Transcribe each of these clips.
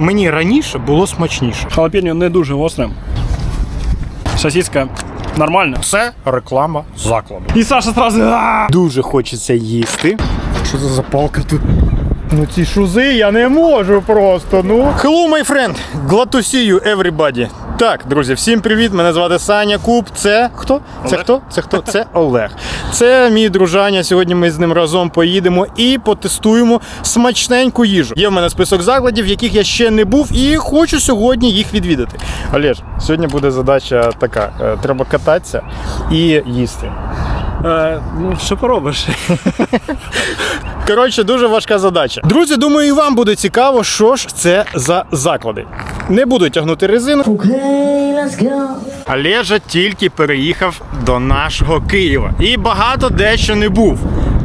Мені раніше було смачніше. Халапеньо не дуже гостре. Сосиска нормальна. Це реклама закладу. І Саша зразу! Дуже хочеться їсти. Що це за палка тут? Ну ці шузи я не можу просто. Ну. Hello, my friend! Glad to see you, everybody. Так, друзі, всім привіт! Мене звати Саня Куб. Це хто? Це Олег. хто? Це хто? Це Олег. Це мій дружаня. Сьогодні ми з ним разом поїдемо і потестуємо смачненьку їжу. Є в мене список закладів, в яких я ще не був, і хочу сьогодні їх відвідати. Олеж, сьогодні буде задача така: е, треба кататися і їсти. Е, ну, що поробиш? Коротше, дуже важка задача. Друзі, думаю, і вам буде цікаво, що ж це за заклади. Не буду тягнути резину. Okay. Олежа тільки переїхав до нашого Києва і багато дещо не був.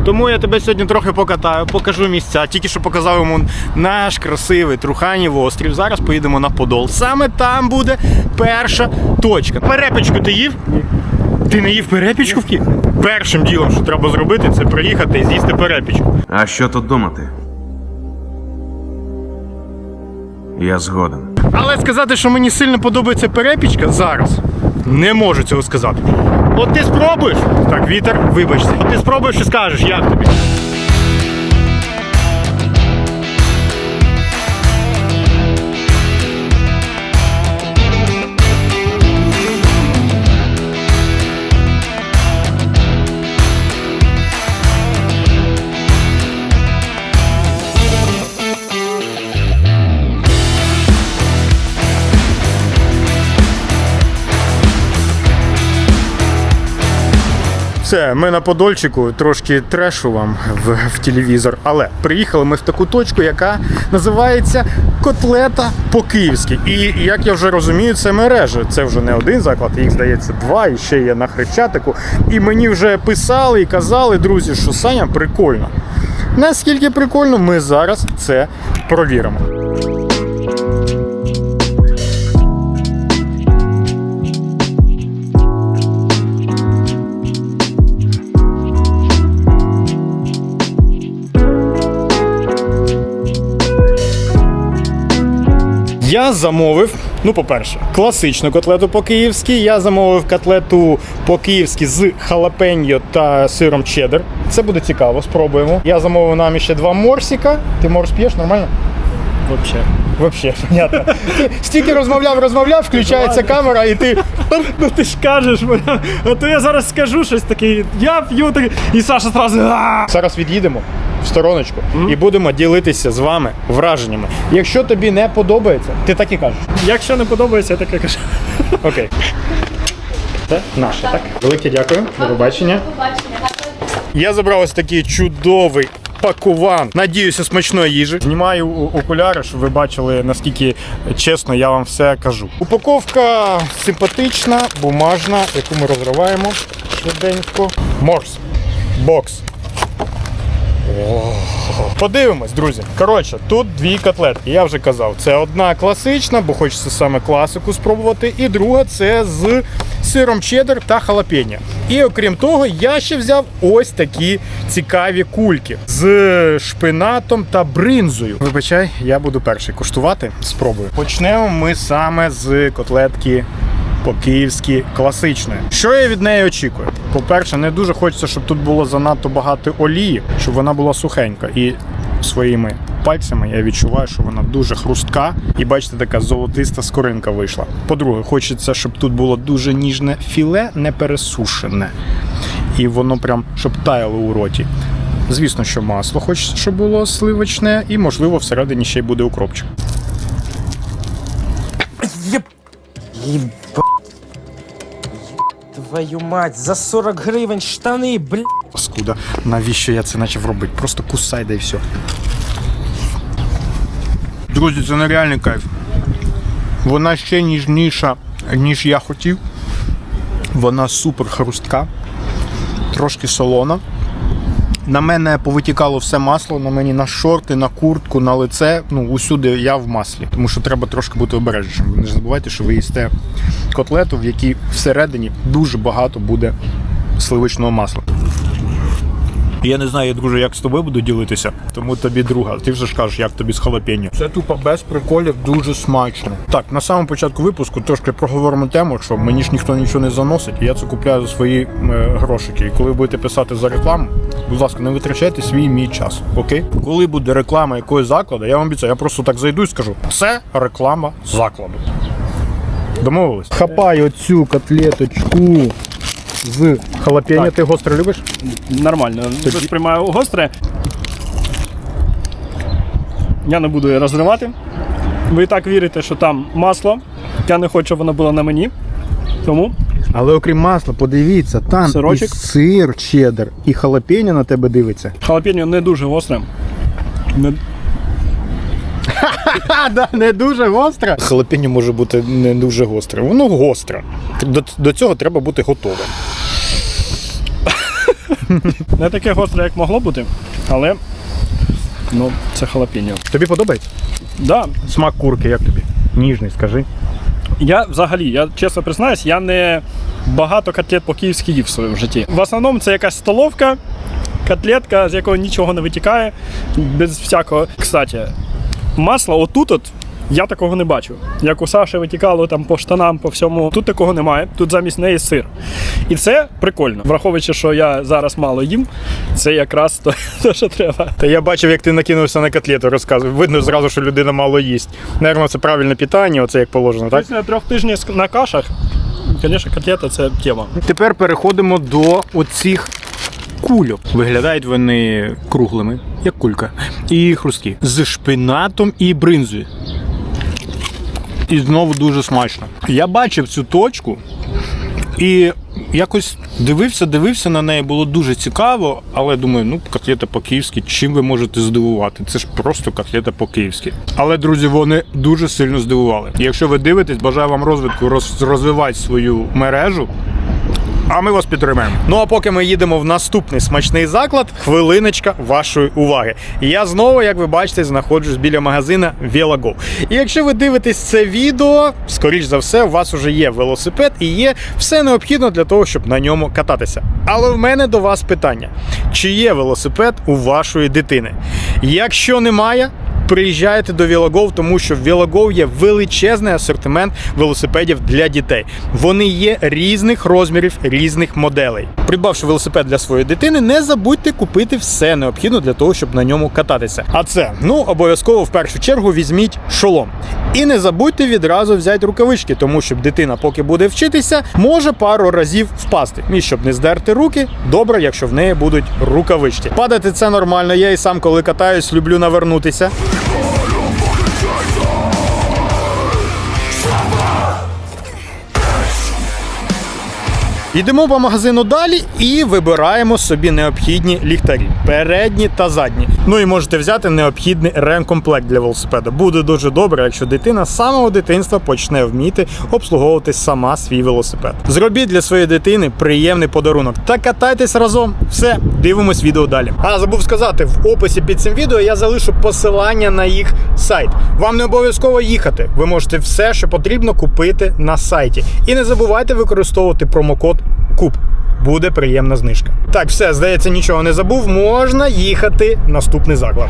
Тому я тебе сьогодні трохи покатаю, покажу місця. Тільки що показав йому наш красивий Труханів острів. Зараз поїдемо на Подол. Саме там буде перша точка. Перепічку ти їв? Ти не їв перепічку в Києві? Першим ділом, що треба зробити, це приїхати і з'їсти перепічку. А що тут думати? Я згоден. Але сказати, що мені сильно подобається перепічка зараз, не можу цього сказати. От ти спробуєш. Так, вітер, вибачте. От ти спробуєш і скажеш, як тобі. Все, ми на Подольчику, трошки трешу вам в, в телевізор. Але приїхали ми в таку точку, яка називається Котлета по-київськи. І як я вже розумію, це мережа. Це вже не один заклад, їх здається два, і ще є на Хрещатику. І мені вже писали і казали, друзі, що Саня прикольно. Наскільки прикольно, ми зараз це провіримо. Я замовив, ну, по-перше, класичну котлету по-київськи. Я замовив котлету по-київськи з халапеньо та сиром чеддер. Це буде цікаво, спробуємо. Я замовив нам ще два морсіка. Ти морс п'єш нормально? Вообще. Вообще, понятно. Ти стільки розмовляв, розмовляв, включається камера, і ти. Ну ти ж кажеш, а то я зараз скажу щось таке. Я п'ю таке. І Саша сразу. «А!» Зараз від'їдемо в стороночку і будемо ділитися з вами враженнями. Якщо тобі не подобається, ти так і кажеш. Якщо не подобається, я таке кажу. Окей. Це наше, так? Велике дякую. До побачення. Я забрав ось такий чудовий пакуван. Надіюся, смачної їжі. Знімаю окуляри, щоб ви бачили, наскільки чесно я вам все кажу. Упаковка симпатична, бумажна, яку ми розриваємо швиденько. Морс. Бокс. Подивимось, друзі. Коротше, тут дві котлетки. Я вже казав, це одна класична, бо хочеться саме класику спробувати. І друга це з сиром чеддер та халапеньо. І окрім того, я ще взяв ось такі цікаві кульки з шпинатом та бринзою. Вибачай, я буду перший куштувати. Спробую. Почнемо ми саме з котлетки по-київськи класичною. Що я від неї очікую? По-перше, не дуже хочеться, щоб тут було занадто багато олії, щоб вона була сухенька. І своїми пальцями я відчуваю, що вона дуже хрустка. І бачите, така золотиста скоринка вийшла. По-друге, хочеться, щоб тут було дуже ніжне філе, не пересушене. І воно прям щоб таяло у роті. Звісно, що масло хочеться, щоб було сливочне, і можливо всередині ще й буде укропчик. Твою мать, за 40 гривень штани, бля. Паскуда, навіщо я це почав робити? Просто кусай да і все. Друзі, це нереальний кайф. Вона ще ніжніша, ніж я хотів. Вона супер хрустка, трошки солона. На мене повитікало все масло, на мені на шорти, на куртку, на лице. Ну, усюди я в маслі. Тому що треба трошки бути обережнішим. Ви не забувайте, що ви їсте котлету, в якій всередині дуже багато буде сливочного масла. І я не знаю, друже, як з тобою буду ділитися, тому тобі друга. Ти вже ж кажеш, як тобі з халапеньо. Це тупо без приколів дуже смачно. Так, на самому початку випуску трошки проговоримо тему, що мені ж ніхто нічого не заносить, і я це купляю за свої е, грошики. І коли ви будете писати за рекламу, будь ласка, не витрачайте свій мій час. Окей? Коли буде реклама якогось закладу, я вам обіцяю, я просто так зайду і скажу: це реклама закладу. Домовились? Хапаю цю котлеточку з халапеньо. Ти гостро любиш? Нормально. Сприймаю гостре. Я не буду її розривати. Ви і так вірите, що там масло. Я не хочу, щоб воно було на мені. Тому Але окрім масла, подивіться, там Сирочок. і сир, чеддер, і халапеньо на тебе дивиться. халапеньо не дуже гостре. Не... Да, не дуже гостре. Халапеньо може бути не дуже гостре. Воно гостре. До, до цього треба бути готовим. не таке гостре, як могло бути, але ну, це халапеньо. Тобі подобається? Да, Смак курки, як тобі? Ніжний, скажи. Я взагалі, я чесно признаюсь, я не багато котлет по-київськи їв в своєму житті. В основному це якась столовка, котлетка, з якої нічого не витікає, без всякого. Кстати, масло отут от. Я такого не бачу. Як у Саші витікало там по штанам, по всьому. Тут такого немає. Тут замість неї сир. І це прикольно. Враховуючи, що я зараз мало їм, це якраз то, то що треба. Та я бачив, як ти накинувся на котлету, розказуй. Видно зразу, що людина мало їсть. Наверно, це правильне питання, оце як положено, так? Після трьох тижнів на кашах, звісно, котлета це тема. Тепер переходимо до оцих кульок. Виглядають вони круглими, як кулька, і хрусткі. З шпинатом і бринзою. І знову дуже смачно. Я бачив цю точку і якось дивився, дивився на неї, було дуже цікаво, але думаю, ну, котлета по-київськи, чим ви можете здивувати? Це ж просто котлета по-київськи. Але, друзі, вони дуже сильно здивували. Якщо ви дивитесь, бажаю вам розвитку, роз, розвивати свою мережу. А ми вас підтримаємо. Ну а поки ми їдемо в наступний смачний заклад, хвилиночка вашої уваги. Я знову, як ви бачите, знаходжусь біля магазина VelaGo. І якщо ви дивитесь це відео, скоріш за все, у вас вже є велосипед і є все необхідно для того, щоб на ньому кататися. Але в мене до вас питання: чи є велосипед у вашої дитини? Якщо немає, Приїжджайте до VelaGo, тому що в VelaGo є величезний асортимент велосипедів для дітей. Вони є різних розмірів, різних моделей. Придбавши велосипед для своєї дитини, не забудьте купити все необхідне для того, щоб на ньому кататися. А це ну обов'язково в першу чергу візьміть шолом. І не забудьте відразу взяти рукавички, тому що дитина, поки буде вчитися, може пару разів впасти. І щоб не здерти руки, добре, якщо в неї будуть рукавички. Падати це нормально. Я і сам, коли катаюсь, люблю навернутися. Йдемо по магазину далі і вибираємо собі необхідні ліхтарі, передні та задні. Ну і можете взяти необхідний ремкомплект для велосипеда. Буде дуже добре, якщо дитина з самого дитинства почне вміти обслуговувати сама свій велосипед. Зробіть для своєї дитини приємний подарунок та катайтесь разом. Все, дивимось відео далі. А забув сказати, в описі під цим відео я залишу посилання на їх сайт. Вам не обов'язково їхати. Ви можете все, що потрібно, купити на сайті. І не забувайте використовувати промокод КУП. Буде приємна знижка. Так, все, здається, нічого не забув. Можна їхати в наступний заклад.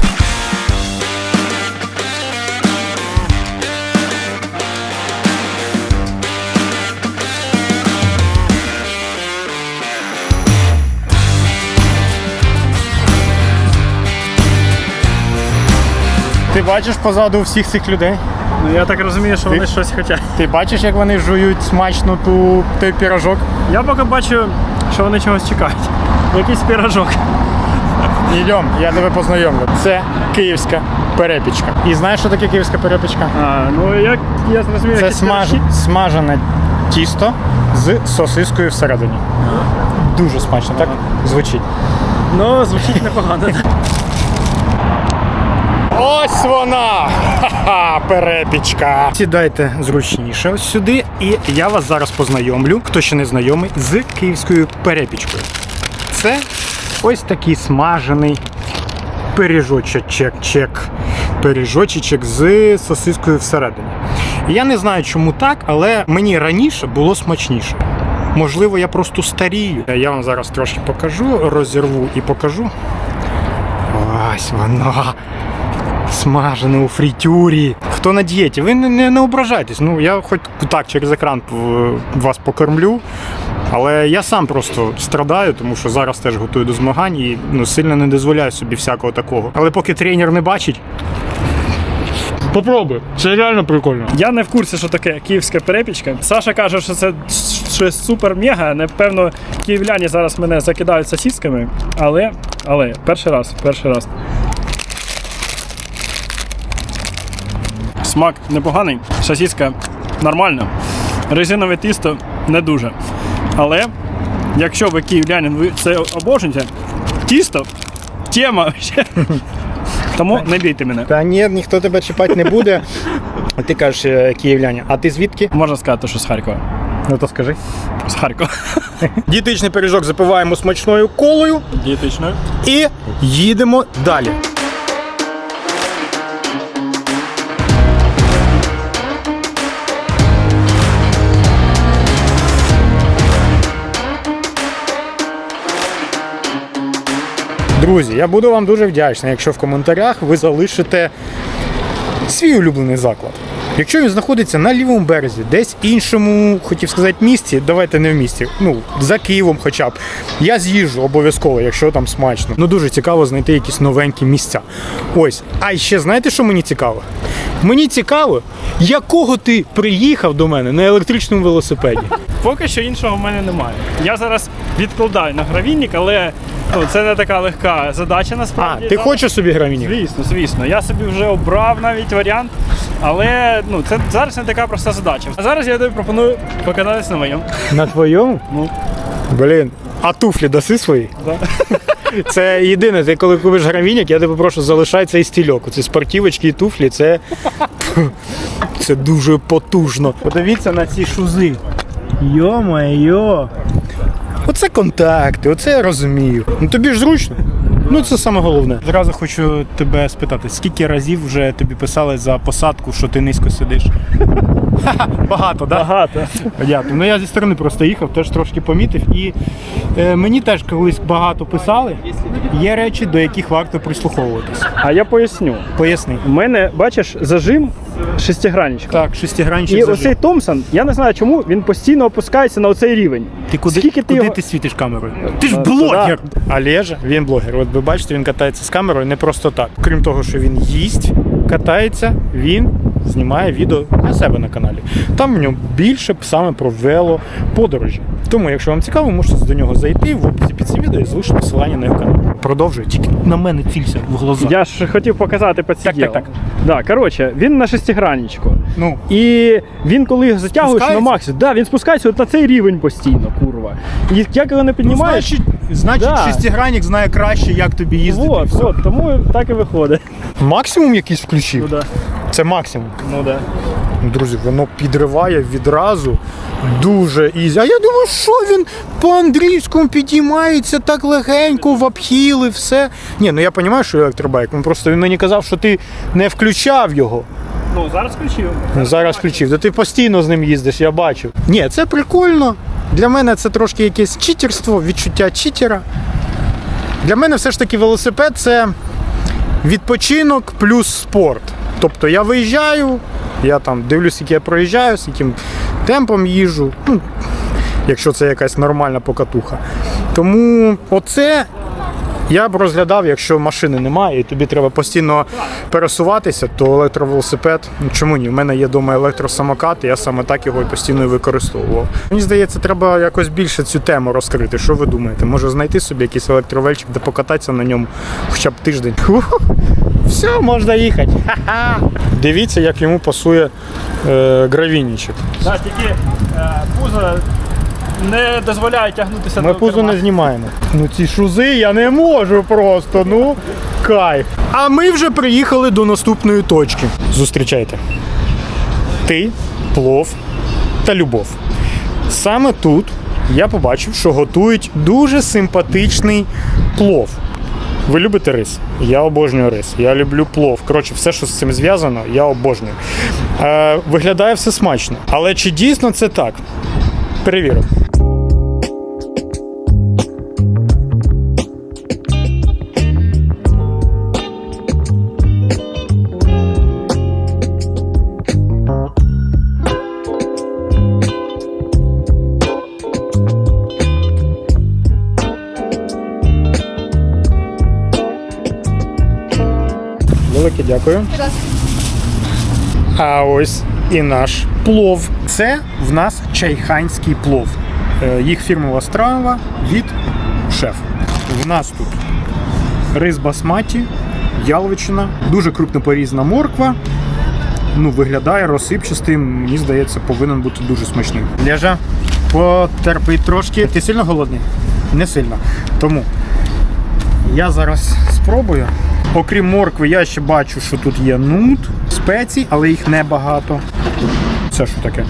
Ти бачиш позаду всіх цих людей? Ну я так розумію, що вони щось хочуть. Ти бачиш, як вони жують смачно ту той пірожок? Я поки бачу, що вони чогось чекають. Якийсь пірожок. Йдем, я тебе познайомлю. Це київська перепічка. І знаєш, що таке київська перепічка? А, ну як я зрозумів, Це смаж... смажене тісто з сосискою всередині. Дуже смачно, так звучить. Ну, звучить непогано. Ось вона! Ха-ха, перепічка. Сідайте зручніше ось сюди, і я вас зараз познайомлю, хто ще не знайомий, з київською перепічкою. Це ось такий смажений пиріжочок-чек-чек. Пиріжочечок з сосискою всередині. Я не знаю, чому так, але мені раніше було смачніше. Можливо, я просто старію. Я вам зараз трошки покажу, розірву і покажу. Ось воно. Смажене у фритюрі. Хто на дієті, ви не, не, не ображайтесь. Ну, я хоч так через екран вас покормлю. Але я сам просто страдаю, тому що зараз теж готую до змагань і ну, сильно не дозволяю собі всякого такого. Але поки тренер не бачить. Попробуй, це реально прикольно. Я не в курсі, що таке київська перепічка. Саша каже, що це щось супер-мега. Напевно, київляні зараз мене закидають сосісками. Але, але, перший раз, перший раз. Смак непоганий, сосіска нормальна. Резинове тісто не дуже. Але якщо ви київлянин, ви це обожнюєте, тісто, тема. Тому не бійте мене. Та ні, ніхто тебе чіпати не буде. Ти кажеш е, київляні, а ти звідки? Можна сказати, що з Харкова. Ну то скажи. З Харкова. Дієтичний пиріжок запиваємо смачною колою Дієтичною. і їдемо далі. Друзі, я буду вам дуже вдячний, якщо в коментарях ви залишите свій улюблений заклад. Якщо він знаходиться на лівому березі, десь іншому, хотів сказати, місті, давайте не в місті, ну за Києвом, хоча б. Я з'їжджу обов'язково, якщо там смачно. Ну дуже цікаво знайти якісь новенькі місця. Ось. А ще знаєте, що мені цікаво? Мені цікаво, якого ти приїхав до мене на електричному велосипеді. Поки що іншого в мене немає. Я зараз відкладаю на гравійник, але ну, це не така легка задача А, ти хочеш собі гравіні? Звісно, звісно. Я собі вже обрав навіть варіант, але ну, це зараз не така проста задача. А зараз я тобі пропоную покататись на моєму. На твоєму? Ну, Блін, а туфлі даси свої? да. Це єдине, ти коли купиш гравіняк, я тебе прошу, залишай цей стільок. Це спортівочки і туфлі, це. Це дуже потужно. Подивіться на ці шузи. Йо-майо. Оце контакти, оце я розумію. Ну тобі ж зручно. Ну це саме головне. Зразу хочу тебе спитати, скільки разів вже тобі писали за посадку, що ти низько сидиш? Багато, так? Багато. Дякую. Ну я зі сторони просто їхав, теж трошки помітив. І е, мені теж колись багато писали. Є речі, до яких варто прислуховуватись. А я поясню. Поясни. У мене, бачиш, зажим шестигранничка. Так, шестигранчик І зажив. оцей Томпсон, я не знаю чому, він постійно опускається на оцей рівень. Ти куди, Скільки ти куди його- ти світиш камерою? Ти ж Е, блогер! Олежа, він блогер. От ви бачите, він катається з камерою не просто так. Крім того, що він їсть, катається, він знімає відео на себе на каналі. Там в ньому більше саме про вело подорожі. Тому, якщо вам цікаво, можете до нього зайти в описі під цим відео і залишити посилання на його канал. Продовжуй, тільки на мене цілься в глаза. Я ж хотів показати по Так, так, так. Да, коротше, він на шестигранничку. Ну, І він коли затягуєш на Спускається? максимум, да, він спускається от на цей рівень постійно, курва. І як його не ну піднімаєш, значить, значить Да. шестигранник знає краще, як тобі їздити. вот, вот, тому так і виходить. Максимум якийсь включив? Ну да. Це максимум. Ну да. Друзі, воно підриває відразу дуже ізі. А я думаю, що він по андрійському підіймається так легенько, в обхіли, все. Ні, ну я розумію, що електробайк. Ну просто він мені казав, що ти не включав його. Ну, зараз включив. Ну, зараз включив. Та ти постійно з ним їздиш, я бачив. Ні, це прикольно. Для мене це трошки якесь читерство, відчуття читера. Для мене все ж таки велосипед це відпочинок плюс спорт. Тобто я виїжджаю, я там дивлюсь, як я проїжджаю, з яким темпом їжджу. Ну, якщо це якась нормальна покатуха. Тому оце я б розглядав, якщо машини немає, і тобі треба постійно пересуватися, то електровелосипед, ну чому ні? У мене є вдома електросамокат, і я саме так його і постійно використовував. Мені здається, треба якось більше цю тему розкрити. Що ви думаєте? Може знайти собі якийсь електровельчик, де покататися на ньому хоча б тиждень. Все, можна їхати. Ха-ха. Дивіться, як йому пасує е, гравійничок. Да, тільки е, пузо не дозволяє тягнутися Ми до пузо керма. не знімаємо. Ну ці шузи я не можу просто. Ну кайф. А ми вже приїхали до наступної точки. Зустрічайте. Ти, плов та любов. Саме тут я побачив, що готують дуже симпатичний плов. Ви любите рис? Я обожнюю рис. Я люблю плов. Коротше, все, що з цим зв'язано, я обожнюю. Е, виглядає все смачно. Але чи дійсно це так? Перевіримо. Дякую. А ось і наш плов. Це в нас чайханський плов. Е, Їх фірмова страва від шеф. В нас тут рис басматі, яловичина, дуже крупно порізана морква. Ну, виглядає розсипчастим, мені здається, повинен бути дуже смачним. Лежа, потерпи трошки. Ти сильно голодний? Не сильно. Тому я зараз спробую. Окрім моркви, я ще бачу, що тут є нут, спецій, але їх небагато. Це що таке?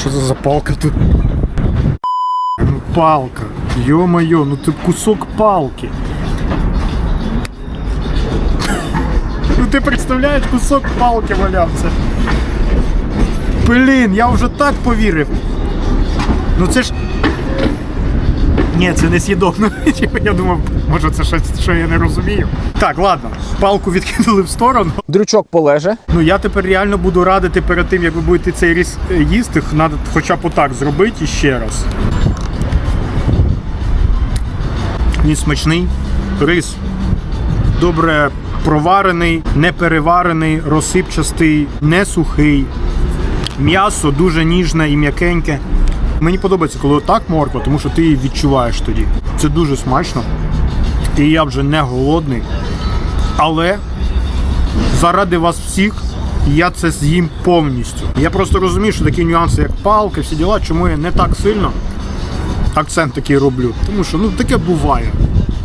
Що за палка тут? Ну палка. Йо-моє, ну це кусок палки. Ну ти представляєш, кусок палки валявся. Блін, я вже так повірив. Ну це ж. Ні, це не з'їдобно. Я думав, може це щось, що я не розумію. Так, ладно, палку відкинули в сторону. Дрючок полеже. Ну я тепер реально буду радити перед тим, як ви будете цей ріс е, їсти, треба хоча б отак зробити ще раз. Він смачний. Рис добре проварений, не переварений, розсипчастий, не сухий. М'ясо дуже ніжне і м'якеньке. Мені подобається, коли отак морква, тому що ти її відчуваєш тоді. Це дуже смачно. І я вже не голодний. Але заради вас всіх я це з'їм повністю. Я просто розумію, що такі нюанси, як палки, всі діла, чому я не так сильно акцент такий роблю. Тому що ну таке буває.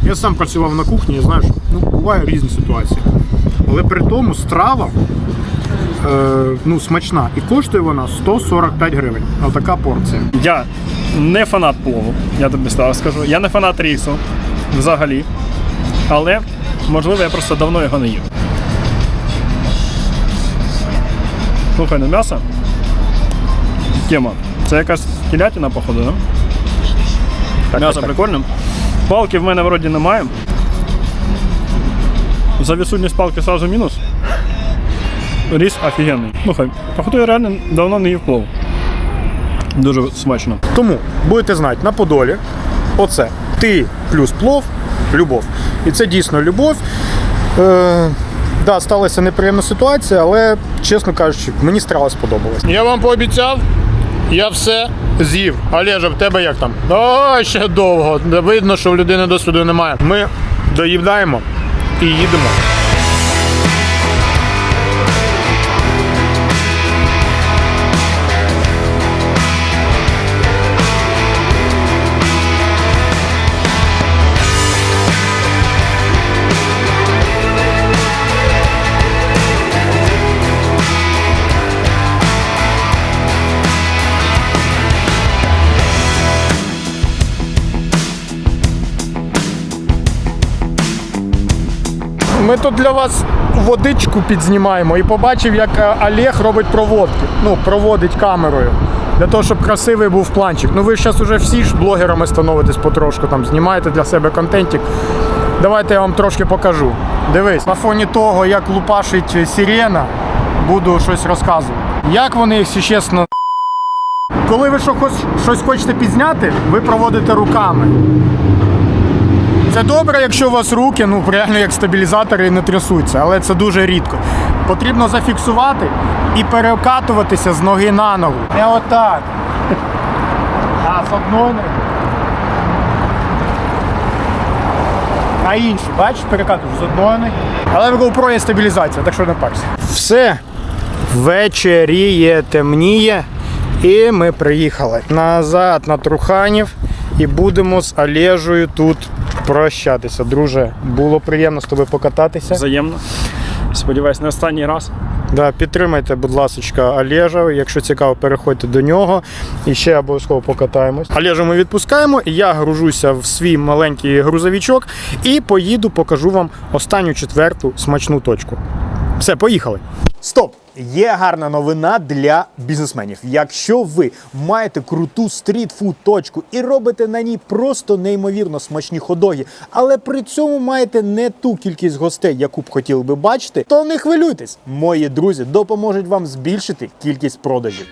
Я сам працював на кухні, я знаю, що ну, буває різні ситуації. Але при тому страва ну, смачна. І коштує вона 145 гривень. Отака порція. Я не фанат плову, я тобі став скажу. Я не фанат рису взагалі. Але, можливо, я просто давно його не їв. Слухай, ну м'ясо. Тема. Це якась телятина, походу, да? Так, М'ясо так, так. прикольне. Палки в мене вроді немає. За відсутність палки сразу мінус. Ріс офігенний. Слухай, походу я реально давно не їв плов. Дуже смачно. Тому будете знати, на Подолі оце ти плюс плов, любов. І це дійсно любов. Е, да, сталася неприємна ситуація, але, чесно кажучи, мені страва сподобалась. Я вам пообіцяв, я все з'їв. Олежа, в тебе як там? О, ще довго. Видно, що в людини досвіду немає. Ми доїдаємо і їдемо. Ми тут для вас водичку підзнімаємо і побачив, як е, Олег робить проводки. Ну, проводить камерою. Для того, щоб красивий був планчик. Ну ви ж зараз уже всі ж блогерами становитесь потрошку, там знімаєте для себе контентик. Давайте я вам трошки покажу. Дивись, на фоні того, як лупашить сирена, буду щось розказувати. Як вони, якщо чесно, коли ви щось хочете підзняти, ви проводите руками. Це добре, якщо у вас руки, ну реально як стабілізатори не трясуться, але це дуже рідко. Потрібно зафіксувати і перекатуватися з ноги на ногу. Не отак. А з одної ноги. А інші, бачиш, перекатуєш з одної ноги. Але в GoPro є стабілізація, так що не парся. Все. Вечеріє, темніє. І ми приїхали назад на Труханів і будемо з Олежею тут прощатися. Друже, було приємно з тобою покататися. Взаємно. Сподіваюсь, не останній раз. Да, підтримайте, будь ласка, Олежа. Якщо цікаво, переходьте до нього і ще обов'язково покатаємось. Олежа ми відпускаємо. Я гружуся в свій маленький грузовичок і поїду, покажу вам останню четверту смачну точку. Все, поїхали. Стоп! Є гарна новина для бізнесменів. Якщо ви маєте круту стрітфуд точку і робите на ній просто неймовірно смачні ходоги, але при цьому маєте не ту кількість гостей, яку б хотіли би бачити, то не хвилюйтесь. Мої друзі допоможуть вам збільшити кількість продажів.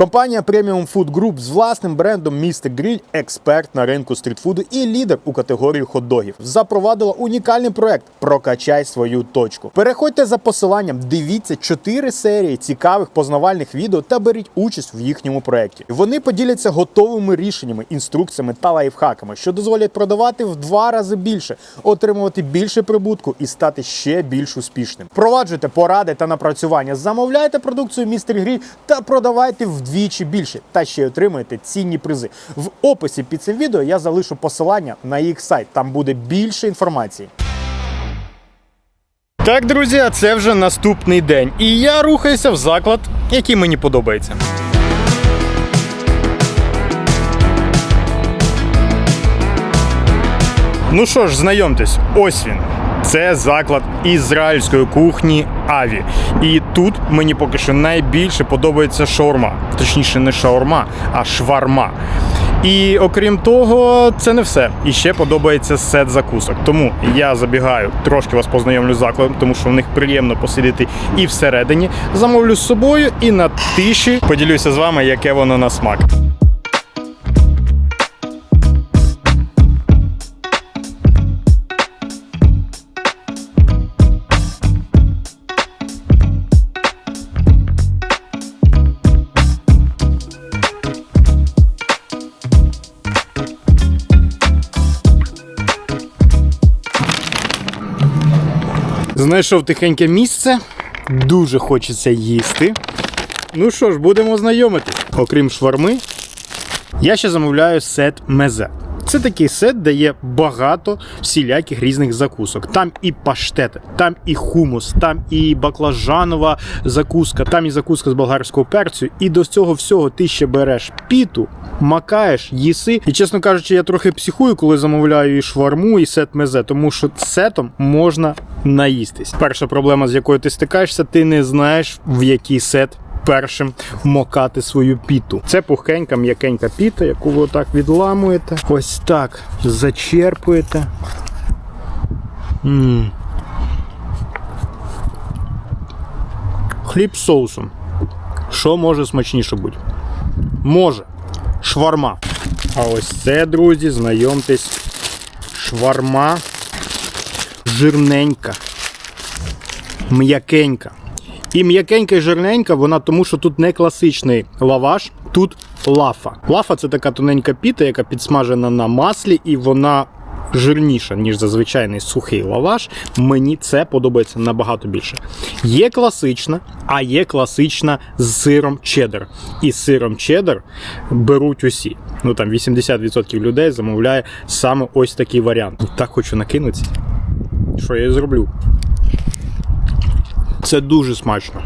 Компанія Premium Food Group з власним брендом Містер Гриль, експерт на ринку стрітфуду і лідер у категорії хот-догів, запровадила унікальний проект Прокачай свою точку. Переходьте за посиланням, дивіться 4 серії цікавих познавальних відео та беріть участь в їхньому проєкті. Вони поділяться готовими рішеннями, інструкціями та лайфхаками, що дозволять продавати в два рази більше, отримувати більше прибутку і стати ще більш успішним. Впроваджуйте поради та напрацювання, замовляйте продукцію Містер Гріль та продавайте вдвічі більше. Та ще й отримуєте цінні призи. В описі під цим відео я залишу посилання на їх сайт. Там буде більше інформації. Так, друзі, це вже наступний день. І я рухаюся в заклад, який мені подобається. Ну що ж, знайомтесь, ось він. Це заклад ізраїльської кухні Аві. І тут мені поки що найбільше подобається шаурма. Точніше, не шаурма, а шварма. І окрім того, це не все. І ще подобається сет закусок. Тому я забігаю, трошки вас познайомлю з закладом, тому що в них приємно посидіти і всередині. Замовлю з собою і на тиші поділюся з вами, яке воно на смак. Знайшов тихеньке місце, дуже хочеться їсти. Ну що ж, будемо знайомитись. Окрім шварми, я ще замовляю сет мезе. Це такий сет, де є багато всіляких різних закусок. Там і паштети, там і хумус, там і баклажанова закуска, там і закуска з болгарського перцю. І до цього всього ти ще береш піту, макаєш, їси. І чесно кажучи, я трохи психую, коли замовляю і шварму, і сет мезе, тому що сетом можна наїстись. Перша проблема, з якою ти стикаєшся, ти не знаєш в який сет. Першим мокати свою піту. Це пухенька, м'якенька піта, яку ви отак відламуєте. Ось так зачерпуєте. м Хліб з соусом. Що може смачніше бути? Може. Шварма. А ось це, друзі, знайомтесь. Шварма жирненька. М'якенька. І м'якенька і жирненька, вона тому, що тут не класичний лаваш, тут лафа. Лафа це така тоненька піта, яка підсмажена на маслі, і вона жирніша, ніж зазвичайний сухий лаваш. Мені це подобається набагато більше. Є класична, а є класична з сиром чеддер. І з сиром чеддер беруть усі. Ну там 80% людей замовляє саме ось такий варіант. Так хочу накинутися. Що я і зроблю? Це дуже смачно.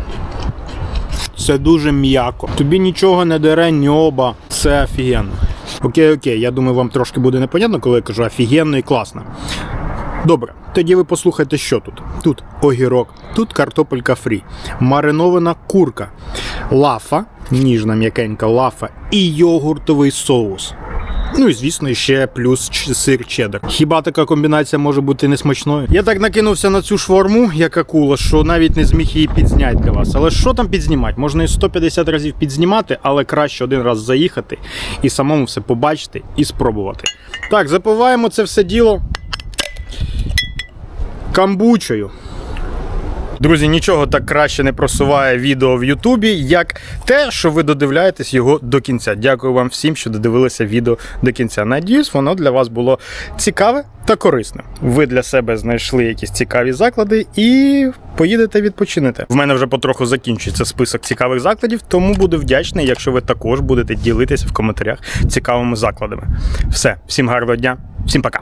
Це дуже м'яко. Тобі нічого не дере ньоба. Це офігенно. Окей, окей, я думаю, вам трошки буде непонятно, коли я кажу офігенно і класно. Добре, тоді ви послухайте, що тут. Тут огірок, тут картопелька фрі, маринована курка, лафа, ніжна м'якенька лафа і йогуртовий соус. Ну і звісно, ще плюс сир чеддер. Хіба така комбінація може бути несмачною? Я так накинувся на цю шварму, як акула, що навіть не зміг її підзняти для вас. Але що там підзнімати? Можна і 150 разів підзнімати, але краще один раз заїхати і самому все побачити і спробувати. Так, запиваємо це все діло камбучею. Друзі, нічого так краще не просуває відео в Ютубі, як те, що ви додивляєтесь його до кінця. Дякую вам всім, що додивилися відео до кінця. Надіюсь, воно для вас було цікаве та корисне. Ви для себе знайшли якісь цікаві заклади і поїдете відпочинете. В мене вже потроху закінчується список цікавих закладів, тому буду вдячний, якщо ви також будете ділитися в коментарях цікавими закладами. Все, всім гарного дня, всім пока.